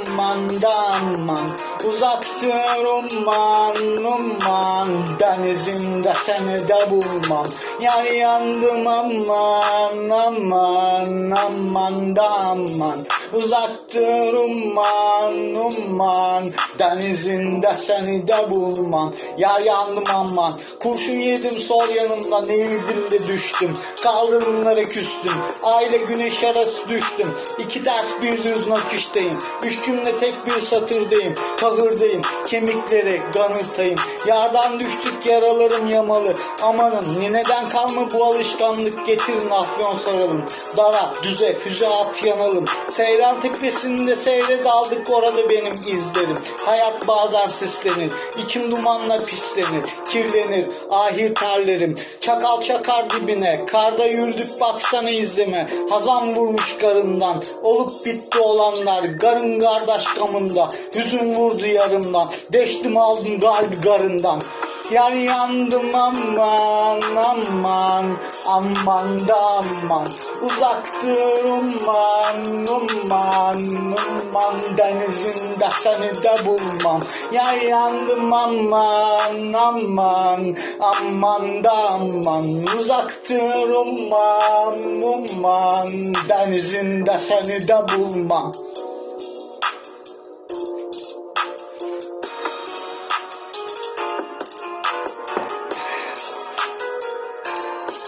Aman da aman uzaktır umman umman denizinde seni de bulmam. Yar yandım aman aman aman da aman. Uzaktır umman umman denizinde seni de bulmam yar yandım aman kurşun yedim sol yanımdan eğildim de düştüm. Kaldırımlara küstüm aile güneş arası düştüm. İki ders bir düz nakıştayım üç cümle tek bir satırdayım. Kahırdayım kemikleri ganırtayım yardan düştük yaralarım yamalı. Amanın nineden kalma bu alışkanlık. Getirin afyon saralım dara düze füze at yanalım. Seyran tepesinde seyre daldık orada benim izlerim hayat bazen sislenir içim dumanla pislenir kirlenir. Ahir terlerim. Çakal çakar dibine karda yürüdük baksana izleme. Hazan vurmuş karından olup bitti olanlar garın kardeş kamında hüzün vurdu yarımdan deştim aldım kalbi garından Yar yandım aman aman aman da aman. Uzaktır umman umman umman Denizinde seni de bulmam. Yar yandım aman aman aman da aman. Uzaktır umman umman Denizinde seni de bulmam